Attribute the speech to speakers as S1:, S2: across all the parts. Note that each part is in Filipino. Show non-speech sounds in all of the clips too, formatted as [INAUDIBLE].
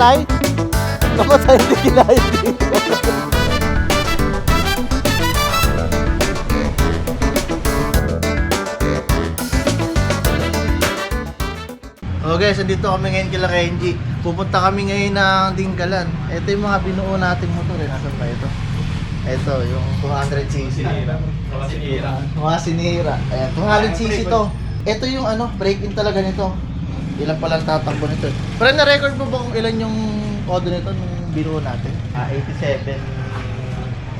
S1: Mamatay? Mamatay hindi kinaya dito. Oh guys, andito kami ngayon kila Kenji. Pupunta kami ngayon ng Dinggalan. Ito yung mga binuo nating motor eh. Nasaan pa ito? Ito, yung 200cc. Mga sinira. Ayan, 200cc to. Ito yung ano, break-in talaga nito. Ilan pa lang tatakbo nito. eh. Pero na-record mo ba kung ilan yung kodo nito nung binuo natin? Ah, 87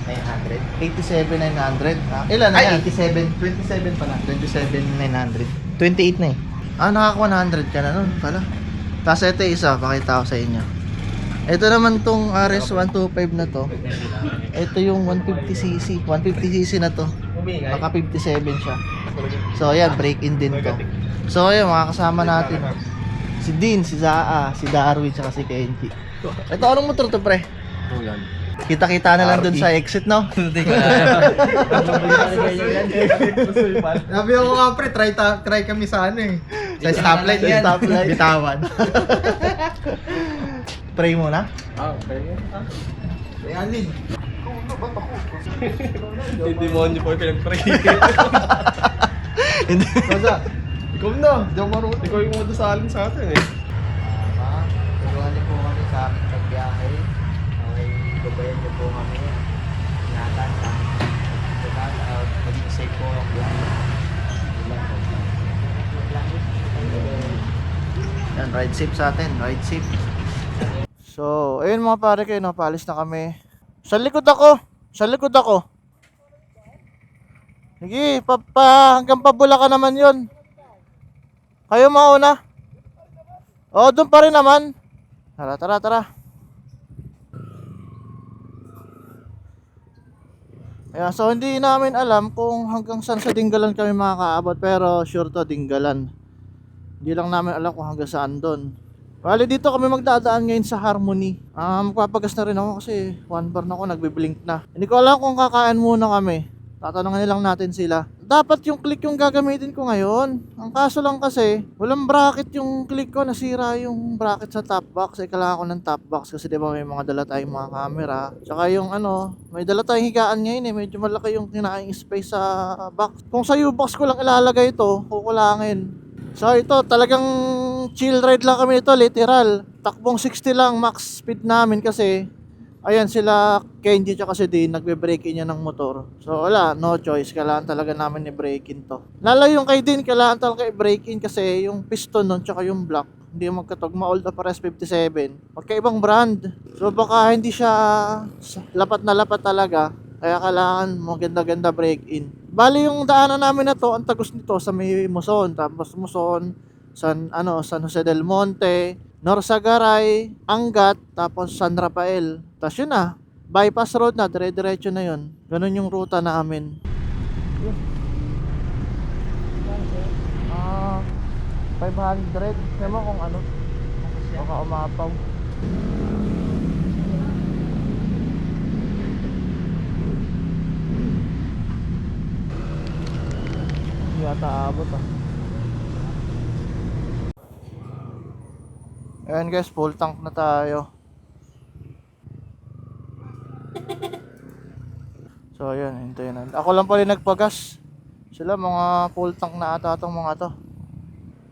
S1: 900. 87,900. Ah, ilan na
S2: Ay,
S1: yan? 87. 27 pa na. 27,900. 28 na eh. Ah, nakaka 100 ka na nun pala. Tapos ito yung isa, pakita ko sa inyo. Ito naman tong RS125 na to. Ito yung 150cc. 150cc na to. Naka 57 siya. So ayan, break-in din to. So ayan, mga kasama natin. Si Dean, si Zaa, si Darwin, tsaka si Kenji. Ito, anong motor to pre? Kita-kita na lang dun sa exit, no? [LAUGHS] [LAUGHS]
S2: Sabi ako nga pre, try, ta- try kami sa ano eh. Sa stoplight
S1: Sa
S2: yan.
S1: stoplight. [LAUGHS]
S2: Bitawan.
S1: Pray muna.
S3: Ah, okay.
S2: Ay, alin.
S3: Yung demonyo po yung pinag-pray.
S1: Hindi.
S2: Ikaw na. Di ako marunong.
S3: Ikaw yung madasalin sa atin eh.
S1: Tama. Tulungan niyo po kami sa aming pagbiyahe. Okay, gabayan niyo po kami. Ingatan ka. Diba? Uh, maging safe po ang biyahe. Yan, ride safe sa atin. Ride safe. So, ayun mga pare kayo, no, paalis na kami. Sa likod ako. Sa likod ako. Sige, pa, pa, hanggang pabula ka naman yon. Kayo mauna. Oo, doon pa rin naman. Tara, tara, tara. Ayan, so hindi namin alam kung hanggang saan sa Dinggalan kami makakaabot pero sure to Dinggalan. Hindi lang namin alam kung hanggang saan doon. Bali dito kami magdadaan ngayon sa Harmony. Ah, magpapagas na rin ako kasi one bar na ako, nagbe-blink na. Hindi ko alam kung kakain muna kami. Tatanungin lang natin sila. Dapat yung click yung gagamitin ko ngayon. Ang kaso lang kasi, walang bracket yung click ko. Nasira yung bracket sa top box. Eh, kailangan ko ng top box kasi di ba may mga dala tayong mga camera. Tsaka yung ano, may dala tayong higaan ngayon eh. Medyo malaki yung kinaing space sa box. Kung sa U-box ko lang ilalagay ito, kukulangin. So ito, talagang chill ride lang kami ito, literal. Takbong 60 lang max speed namin kasi ayan sila Kenji tsaka si Dean nagbe-break in yan ng motor. So wala, no choice. Kailangan talaga namin i-break in to. Lalo yung kay Dean, kailangan talaga i-break in kasi yung piston nun tsaka yung block hindi magkatugma old Apares 57 magkaibang brand. So baka hindi siya lapat na lapat talaga. Kaya kailangan maganda-ganda break in. Bali yung daanan namin na to ang tagos nito sa may Muson. Tapos Muson San ano San Jose del Monte Norsagaray Angat tapos San Rafael tapos yun na bypass road na dire-diretso na yun ganun yung ruta namin Ah, 500. Ewan kung ano. Baka umapaw. Hindi yata abot ah. Ayan guys, full tank na tayo. So ayan, hintayin natin. Ako lang pala nagpagas. Sila mga full tank na ata itong mga to.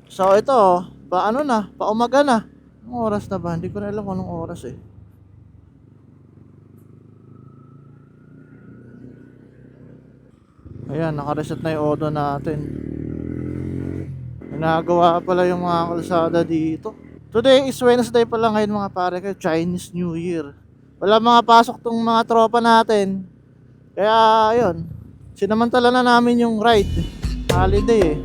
S1: So ito, pa ano na, pa umaga na. Anong oras na ba? Hindi ko na alam kung anong oras eh. Ayan, naka-reset na yung odo natin. Ginagawa pala yung mga kalsada dito. Today is Wednesday pa lang ngayon mga pare kayo, Chinese New Year. Wala mga pasok tong mga tropa natin. Kaya ayun, sinamantala na namin yung ride. Holiday eh.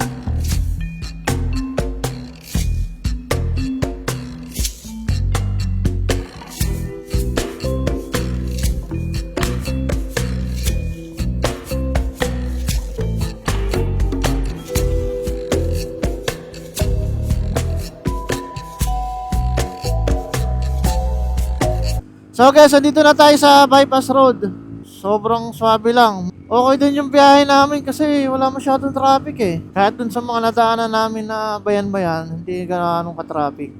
S1: So guys, andito na tayo sa bypass road. Sobrang swabe lang. Okay din yung biyahe namin kasi wala masyadong traffic eh. Kahit dun sa mga nadaanan namin na bayan-bayan, hindi ganun ka-traffic.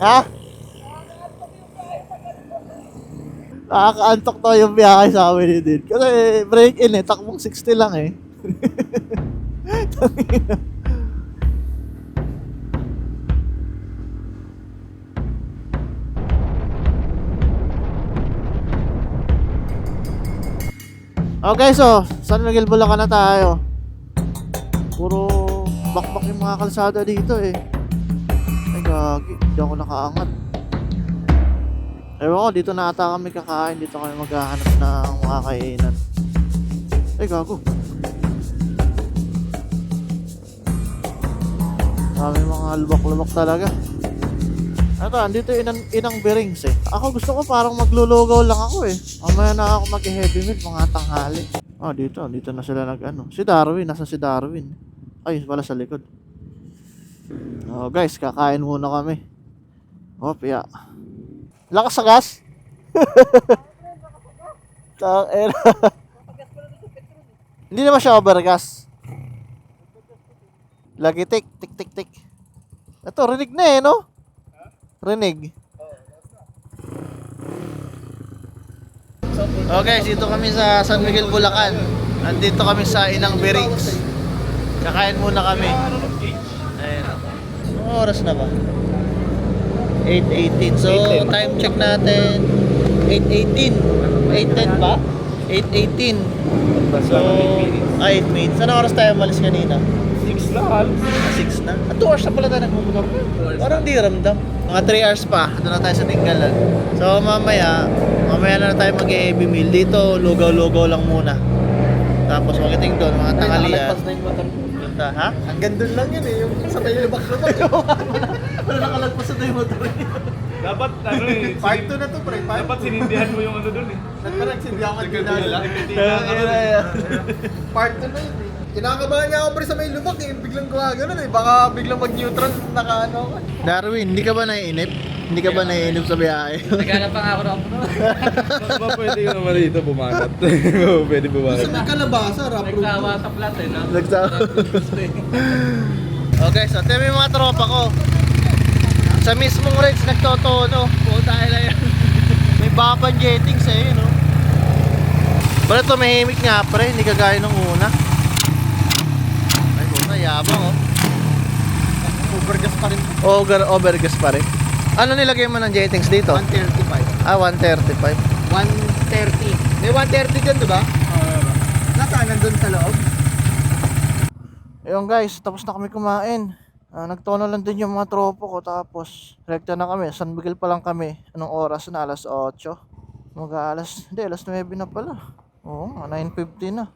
S1: Ha? Nakakaantok to yung biyahe sa amin din. Kasi break in eh, takbong 60 lang eh. [LAUGHS] Okay, so San Miguel Bulacan na tayo. Puro bakbak yung mga kalsada dito eh. Ay gagi, hindi ako nakaangat. Ewan ko, dito na ata kami kakain. Dito kami maghahanap ng mga kainan. Ay gago. Dami mga lubak-lubak talaga. Ito, andito inang, inang bearings eh. Ako gusto ko parang maglulugaw lang ako eh. Mamaya na ako mag-heavy meal, mga tanghali. Oh, dito, dito na sila nag ano. Si Darwin, nasa si Darwin. Ay, wala sa likod. Oh, guys, kakain muna kami. Oh, piya. Lakas sa gas? [LAUGHS] Tang ina. [LAUGHS] Hindi naman siya overgas. Lagi tik, tik, tik, tik. Ito, rinig na eh, no? Rinig. Okay, dito kami sa San Miguel, Bulacan. Nandito kami sa Inang Berings. Kakain muna kami. Ayun. Anong oras na ba? 8.18. So, time check natin. 8.18. 8.10 ba? 8.18. So, ah, 8 minutes. Anong oras tayo malis kanina?
S3: 6 na halos.
S1: Ah, 6 na? Ah, 2 hours na pala tayo nagmumotor. Parang di ramdam. Mga 3 hours pa, doon na tayo sa Tinggalan. So mamaya, mamaya na tayo mag-heavy meal. Dito, lugaw-lugaw lang muna. Tapos magiting doon, mga tanghalian.
S2: na yung motor ko.
S1: Punta, ha?
S2: Hanggang doon lang yun eh, yung sabay yung lubak-lubak. [LAUGHS]
S1: Wala nakalagpas sa tayo motor.
S3: Dapat ano eh. [LAUGHS]
S2: Part 2 na to, pre. Part
S3: Dapat sinindihan mo yung ano dun eh.
S2: Nagparang hindi ako
S3: Nagkatila.
S2: nagkatila. Part 2 na yun eh. Kinakabahan niya ako pre sa may lubak eh. Biglang gumagano eh. Baka biglang mag-neutral naka ano ako.
S1: Darwin, hindi ka ba naiinip? Hindi ka ba naiinip sa biyahe? [LAUGHS]
S4: Naghanap pa nga ako ng [LAUGHS]
S3: Mas ba pwede ka naman dito bumanat? [LAUGHS] pwede bumanat.
S2: may kalabasa, rap
S4: Nagkawa sa plat eh, no?
S1: Nagsa- okay, so ito yung mga tropa ko. Sa mismong rates nagtotono. Puta na yan. May baban jetting sa no? Pero ito mahimik nga pre, hindi kagaya nung una. Yabang oh.
S2: Overgas pa rin.
S1: Over, overgas pa rin. Ano nilagay mo ng jettings dito?
S2: 135.
S1: Ah, 135.
S2: 130. May 130 dyan, di ba? Nasaan? Nandun sa loob?
S1: Ayun guys, tapos na kami kumain. Ah, nagtono lang din yung mga tropo ko tapos rekta na kami. San Miguel pa lang kami. Anong oras na? Alas 8. Mag alas, hindi alas 9 na pala. Oo, nga, 9.50 na.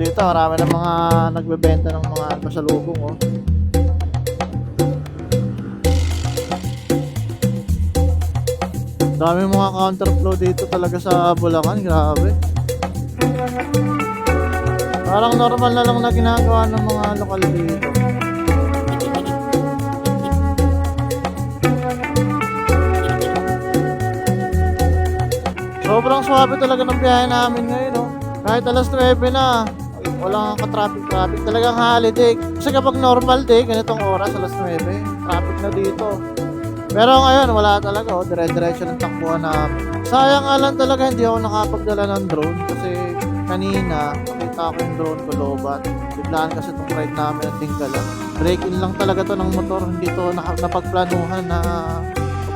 S1: Dito marami na mga nagbebenta ng mga pasalubong oh. Dami mga counterflow dito talaga sa Bulacan, grabe. Parang normal na lang na ginagawa ng mga lokal dito. Sobrang swabe talaga ng biyahe namin ngayon, no? Kahit alas 9 na, walang ka-traffic-traffic. Talagang holiday. Kasi kapag normal day, ganitong oras, alas 9, traffic na dito. Pero ngayon, wala talaga, oh. Dire-diretso ng takbuhan namin. Sayang nga lang talaga, hindi ako nakapagdala ng drone kasi kanina, nakita ko yung drone ko lobat. Biglaan kasi itong ride namin at tinggalan. Break in lang talaga to ng motor, hindi to napagplanuhan na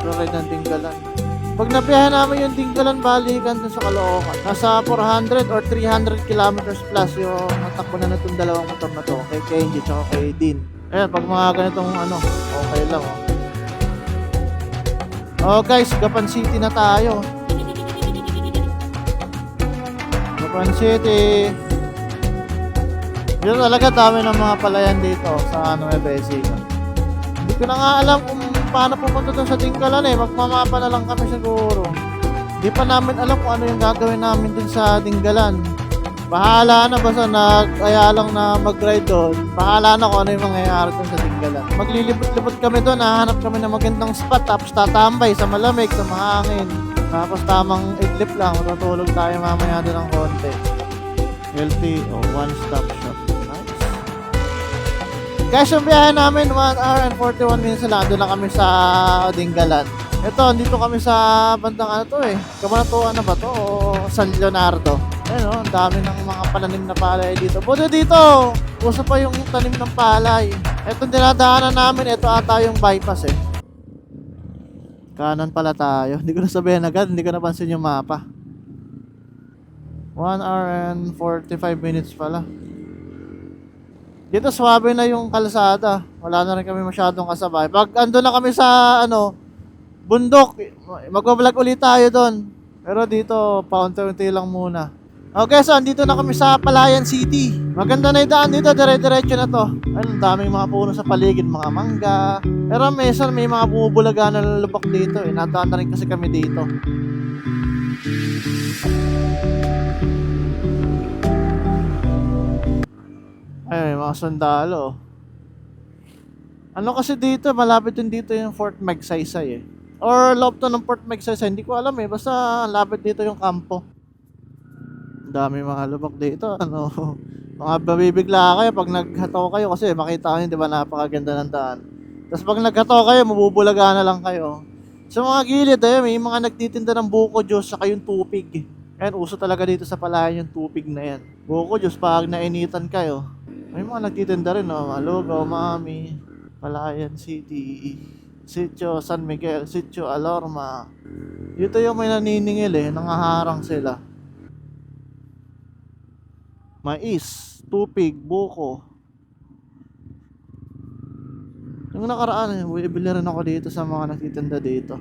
S1: pag-ride ng tinggalan. Pag nabiyahe namin yung tinggalan balikan dun sa Caloocan, nasa 400 or 300 kilometers plus yung natakbo na itong dalawang motor na to, kay Kenji at kay Dean. Ayan, pag mga ganitong ano, okay lang oh. Oh guys, Gapan City na tayo. Gapan City. Dito talaga dami ng mga palayan dito sa ano Ebesi. Hindi ko na nga alam kung paano pumunta doon sa Tingkalan eh. Magmamapa na lang kami siguro. Hindi pa namin alam kung ano yung gagawin namin dun sa Tinggalan. Bahala na basta na kaya lang na mag-ride doon. Bahala na kung ano yung mangyayari doon sa Tinggalan. Maglilibot-libot kami doon, hahanap kami ng magandang spot tapos tatambay sa malamig, sa mahangin. Tapos tamang idlip lang, matutulog tayo mamaya doon ng konti. LTO, one stop shop. Guys, yung biyahe namin, 1 hour and 41 minutes na lang. Doon na kami sa Dinggalan. Ito, dito kami sa bandang ano to eh. Kabanatuan na ba to? O San Leonardo? Ayun oh, ang dami ng mga pananim na palay dito. Buti dito, uso pa yung tanim ng palay. Ito dinadaanan namin, ito ata yung bypass eh. Kanan pala tayo. [LAUGHS] Hindi ko nasabihin agad, hindi ko napansin yung mapa. 1 hour and 45 minutes pala. Dito swabe na yung kalsada. Wala na rin kami masyadong kasabay. Pag ando na kami sa ano, bundok, magbablog ulit tayo doon. Pero dito, paunti-unti lang muna. Okay, so andito na kami sa Palayan City. Maganda na yung daan dito, dire-diretso na to. Ayun, daming mga puno sa paligid, mga mangga. Pero minsan may mga bumubulaga na lubak dito eh. Nadaan na rin kasi kami dito. Ay, mga sundalo. Ano kasi dito, malapit din dito yung Fort Magsaysay eh. Or loob to ng Fort Magsaysay, hindi ko alam eh. Basta lapit dito yung kampo. Ang dami mga lubak dito, ano. [LAUGHS] Mga babibigla kayo pag naghataw kayo kasi makita nyo, di ba, napakaganda ng daan. Tapos pag naghataw kayo, mabubulaga na lang kayo. Sa mga gilid, ayun, may mga nagtitinda ng buko juice saka yung tupig. Ayan, uso talaga dito sa palayan yung tupig na yan. Buko juice, pag nainitan kayo, may mga nagtitinda rin, no? Malugaw, Mami, Palayan City, Sitio San Miguel, Sitio Alorma. Dito yung may naniningil eh, nangaharang sila. Mais, tupig, buko. Yung nakaraan, eh, bibili rin ako dito sa mga nagtitinda dito.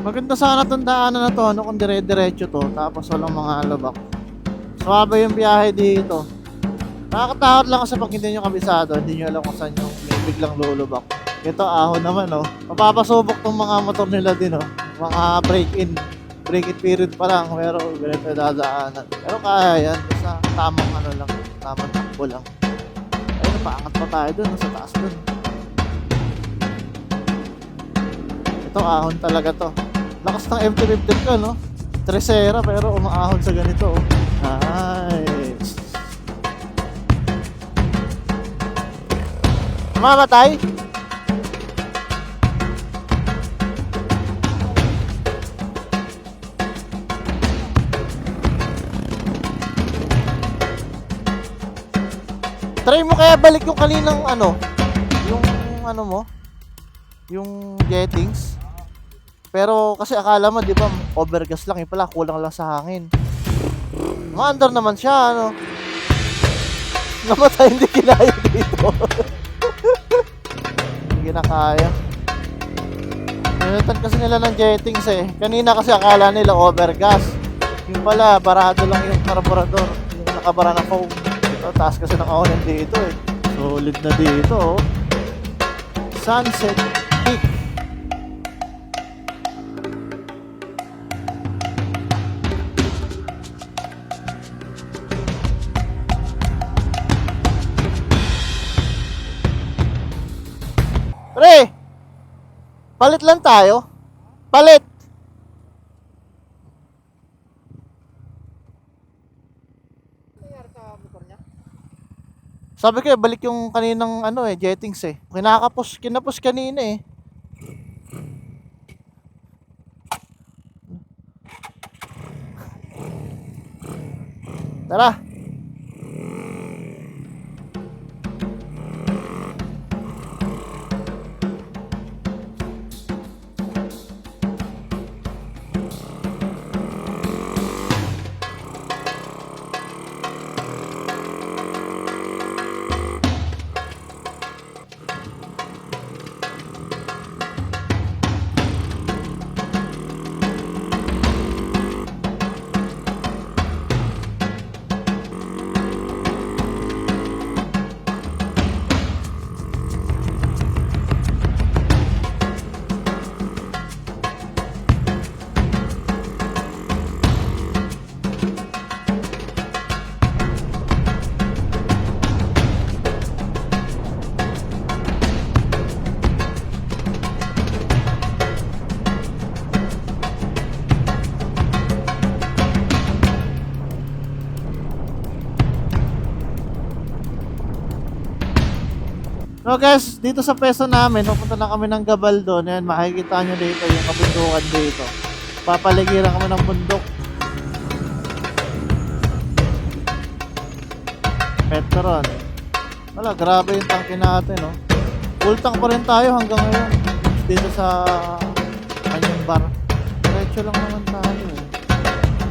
S1: Maganda sana itong daanan na to, ano kung dire-diretso to, tapos walang mga lubak. Suwabe yung biyahe dito. Nakakatakot lang kasi pag hindi nyo kabisado, hindi nyo alam kung saan yung may biglang lulubak. Ito ahon naman, oh. Mapapasubok tong mga motor nila din, oh. Mga break-in. Break-in period pa lang, pero ganito dadaanan. Pero kaya yan, basta tamang ano lang, tamang takbo lang. Ayun, napaangat pa tayo dun, sa taas dun. Ito ahon talaga to. Lakas ng MT-50 ko, no? Tresera, pero umaahon sa ganito, oh. Nice. Mamatay? Try mo kaya balik yung kaninang ano, yung ano mo, yung jettings. Pero kasi akala mo, di ba, overgas lang, yung pala, kulang lang sa hangin. Maandar naman siya, ano. Namatay, hindi kinaya dito. [LAUGHS] hindi na kaya. Nilutan kasi nila ng jettings eh. Kanina kasi akala nila overgas. Yung pala, barado lang yung carburetor. Yung nakabara na foam. Ito, taas kasi ng awnin dito eh. Solid na dito oh. Sunset Palit lang tayo. Palit! Sabi ko, eh, balik yung kaninang ano eh, jettings eh. Kinakapos, kinapos kanina eh. Tara! Guys, dito sa peso namin, pupunta na kami ng Gabaldon. Ayan, makikita nyo dito yung kabundukan dito. Papaligiran kami ng bundok. Petron. Wala, grabe yung tangke natin, no? Full tank pa rin tayo hanggang ngayon. Dito sa kanyang bar. Diretso lang naman tayo. eh.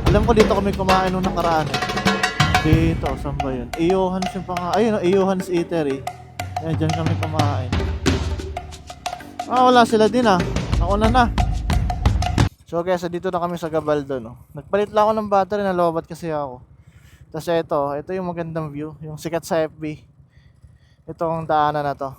S1: Alam ko dito kami kumain nung nakaraan. Eh. Dito, saan ba yun? Iyohans yung pang... Ayun, Iyohans Eatery. Ayan, dyan kami kumain. Ah, wala sila din ah. Nauna na. So guys, dito na kami sa Gabaldo, no. Nagpalit lang ako ng battery, nalobat kasi ako. Tapos ito, ito yung magandang view, yung sikat sa FB. Itong daanan na to.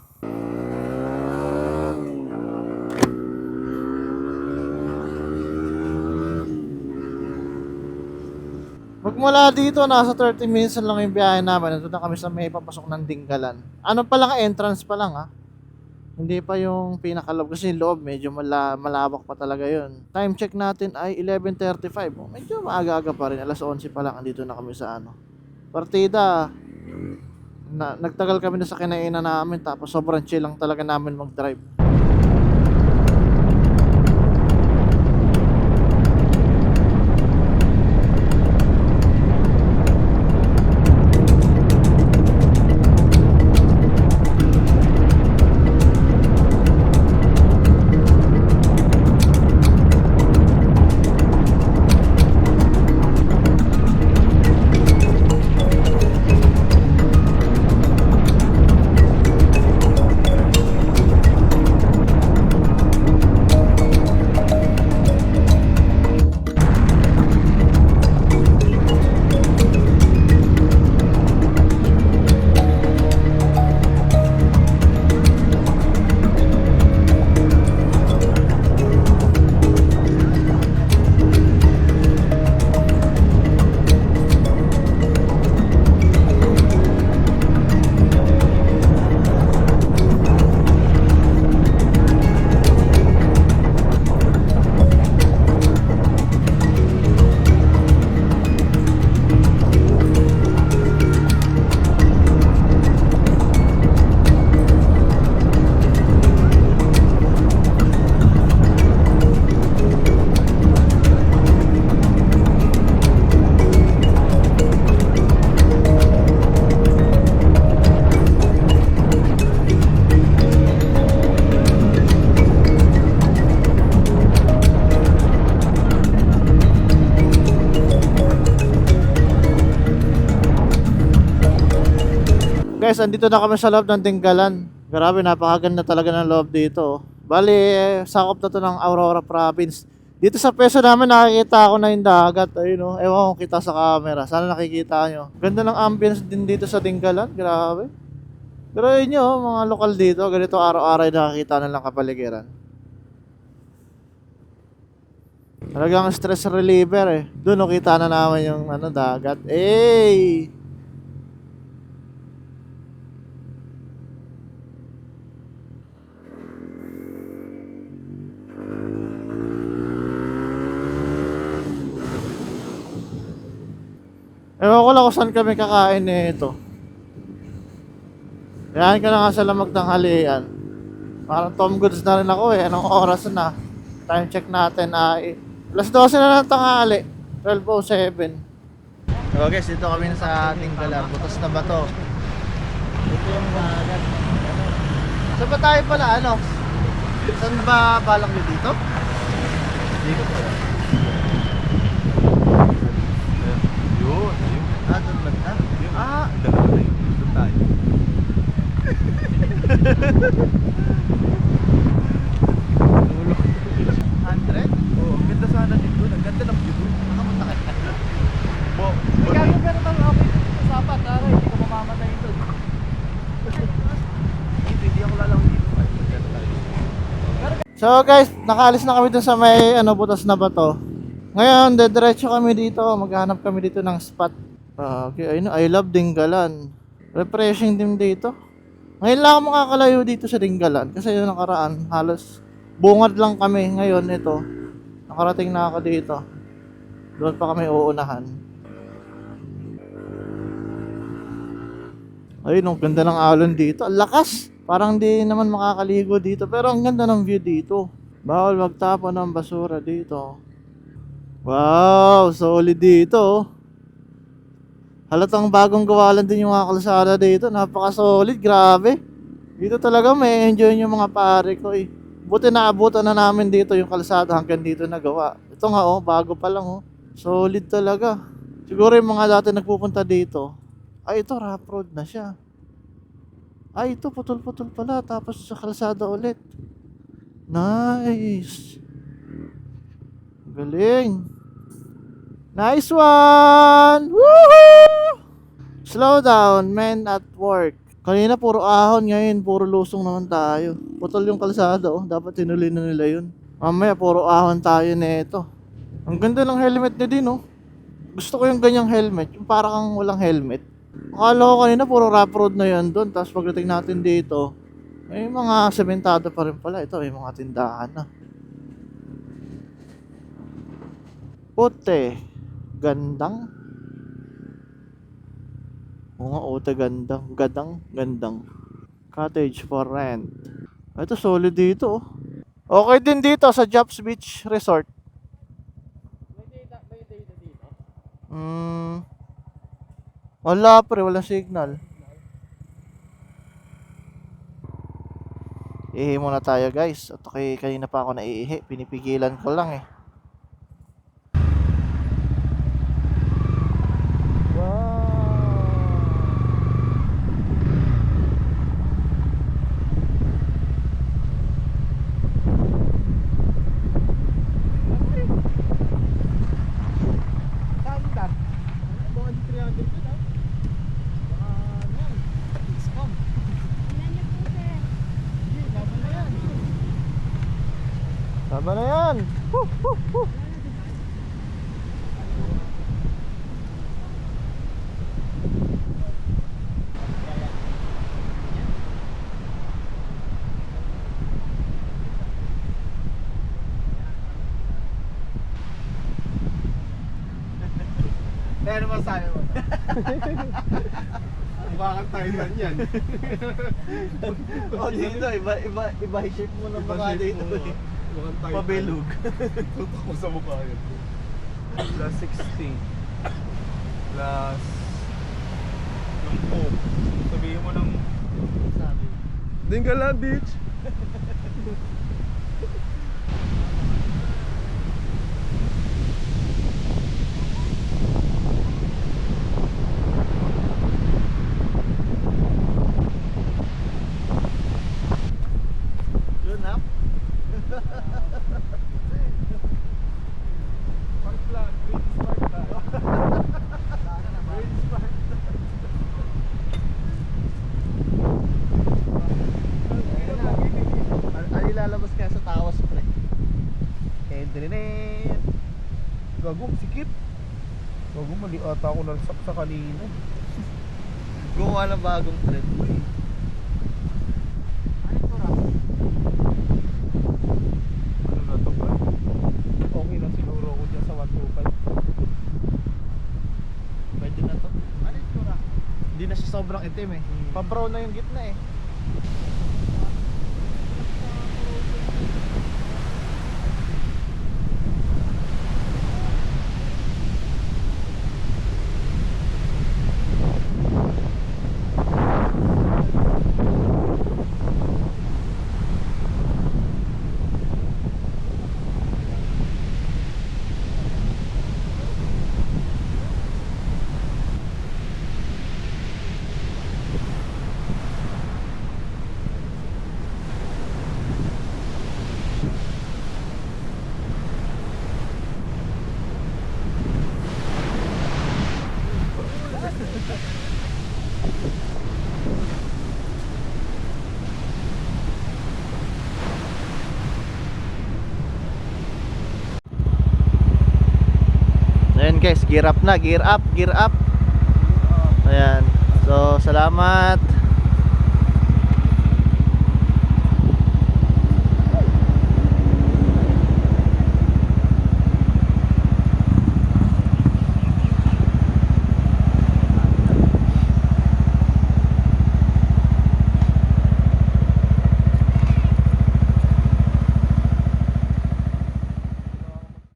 S1: Magmula dito, nasa 30 minutes lang yung biyahe namin. Nandun na kami sa may papasok ng Dinggalan. Ano pa lang, entrance pa lang ha. Hindi pa yung pinakaloob kasi yung loob medyo mala, malawak pa talaga yun. Time check natin ay 11.35. Oh, medyo maaga-aga pa rin. Alas 11 pa lang. Andito na kami sa ano. Partida. Na, nagtagal kami na sa kinainan namin tapos sobrang chill lang talaga namin mag-drive. Guys, andito na kami sa loob ng Tinggalan. Grabe, napakaganda talaga ng loob dito. oh. Bali, eh, sakop na to ng Aurora Province. Dito sa peso namin nakikita ako na yung dagat. Ayun oh. Ewan ko kita sa camera. Sana nakikita nyo. Ganda ng ambience din dito sa Tinggalan. Grabe. Pero yun nyo, mga lokal dito. Ganito araw-araw nakikita nilang kapaligiran. Talagang stress reliever eh. Doon oh, kita na naman yung ano, dagat. Hey! Ewan ko lang kung saan kami kakain eh ito. Yan ka na nga sa lamag ng halian. Parang Tom Goods na rin ako eh. Anong oras na? Time check natin ay alas 12 na ng tanghali. 12.07. So guys, dito kami sa ating galar. Butas na ba to? Ito yung dagat. Saan ba tayo pala? Ano? Saan ba balak nyo dito? Dito po.
S3: Yun, yun.
S1: Ah, doon banda.
S3: Doon tayo.
S1: dulo. 100?
S3: Oo, ang sana dito. Ang ng view.
S1: Nakapunta ka.
S3: Bo,
S4: May gago pero tang okay sa sapat, tara, hindi ko mamamatay.
S3: Hindi ako lalang dito. Ay, maganda tayo.
S1: So guys, nakaalis na kami dun sa may ano, butas na bato. Ngayon, dediretso kami dito. Maghanap kami dito ng spot. Okay, ayun, I love Dinggalan. Refreshing din dito. Ngayon lang ako makakalayo dito sa Dinggalan. Kasi yung nakaraan, halos bungad lang kami. Ngayon, ito. Nakarating na ako dito. Doon pa kami uunahan. Ayun, ang ganda ng alon dito. Ang lakas! Parang di naman makakaligo dito. Pero ang ganda ng view dito. Bawal magtapon ng basura dito. Wow, solid dito. Halatang bagong gawalan din yung mga kalsada dito. Napaka-solid, grabe. Dito talaga may enjoy yung mga pare ko eh. Buti naabutan na namin dito yung kalsada hanggang dito nagawa. Ito nga oh, bago pa lang oh. Solid talaga. Siguro yung mga dati nagpupunta dito, ay ito rough road na siya. Ay ito putol-putol pala tapos sa kalsada ulit. Nice. Galing. Nice one! Woohoo! Slow down, men at work. Kanina puro ahon, ngayon puro lusong naman tayo. Putol yung kalsada oh, dapat tinuli na nila yun. Mamaya puro ahon tayo nito. Ang ganda ng helmet niya din oh. Gusto ko yung ganyang helmet, yung para kang walang helmet. Akala ko kanina puro rough road na yan doon, tapos pagdating natin dito, may mga sementado pa rin pala. Ito, may mga tindahan na. Puti. Gandang. Oo nga, ote gandang. Gadang, gandang. Cottage for rent. Ito, solid dito oh. Okay din dito sa Jobs Beach Resort. Hmm. Wala pre, walang signal. Ihi muna tayo guys. At okay, kanina pa ako naiihi. Pinipigilan ko lang eh. Tama na yan. Woo, woo, woo.
S2: Kaya naman sabi mo. Tayo ganyan? [LAUGHS]
S1: Oh, dito, iba, iba, iba shape mo ng mga dito eh. Pabilog.
S2: Tutok mo sa mukha yun.
S3: Plus 16. Plus... Yung coke. Sabihin mo ng...
S1: Sabi.
S3: Dingala Beach!
S1: Yun up.
S3: Park lang. Green Spark lang. Green Spark.
S1: Ano ilalabas kaya sa tawas pre?
S2: Endrinet. Gago, sikip. Gago, mali ata ako nalsak sa kanina.
S1: Gumawa ng bagong trend mo eh.
S3: Ano na to ba?
S2: Okay lang siguro ako dyan sa 125.
S1: Pwede na to. Ano itsura? Hindi na siya sobrang itim eh. Pa-brown na yung gitna eh. Ayan guys, gear up na, gear up, gear up. Ayan. So, salamat.